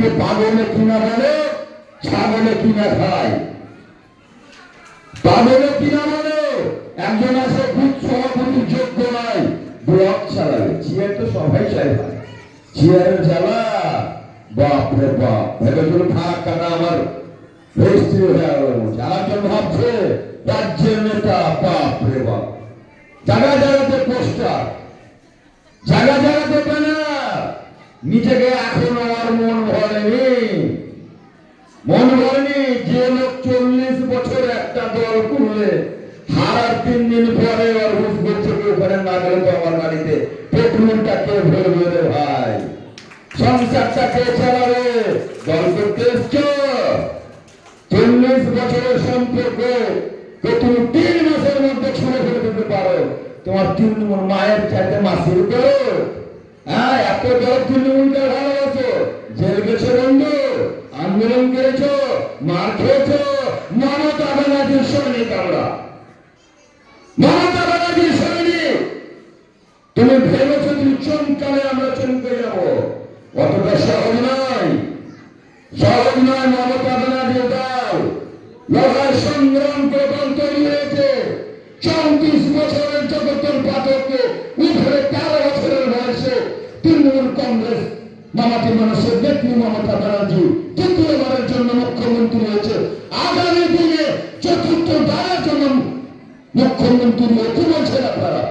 আজকে পাগলে কিনা বলে ছাগলে কিনা খায়। পাগলে কিনা বলে, একজন আছে খুব সভাপতি, যোগ্য নয় ব্লক চালাবে চেয়ার তো সবাই চাইবে চেয়ারের জ্বালা, বাপ রে বাপ। ভেবেছিল থাক কাটা আমার রেজিস্ট্রি হয়ে গেল আরেকজন ভাবছে, রাজ্যের নেতা, বাপ রে বাপ। জায়গা জায়গাতে পোস্টার, জায়গা জায়গাতে ব্যানার। নিজেকে এখন মন মন যে লোক চল্লিশ বছর একটা দল করলে হারার তিন দিন পরে আর করছে কেউ ওখানে না তো আমার বাড়িতে। পেট্রোলটা ভাই? সংসারটা কে চালাবে? দল করতে এসছো? চল্লিশ বছরের সম্পর্ক তো তুমি তিন মাসের মধ্যে ছুঁড়ে ফেলে দিতে পারো। তোমার তৃণমূল মায়ের চাইতে মাসির করো হ্যাঁ এত জেল গেছো বন্ধু আন্দোলন করেছ মার খেয়েছো। মমতা ব্যানার্জির সৈনিক আমরা মমতা ব্যানার্জির তুমি ভেবেছো তুমি চমকালে আমরা চমকে যাব। অতটা সহজ নয়। সহজ নয় মমতা সংগ্রাম করে দল তৈরি হয়েছে। চৌত্রিশ বছরের জগতের পাঠককে উঠে তেরো বছরের বয়সে তৃণমূল কংগ্রেস, মামাটি মানুষের নেত্রী মমতা ব্যানার্জি কোরআনের পূর্বে চতুর্থ দ্বারা যেমন মুখ্যমন্ত্রী অতি বলছেন আপনারা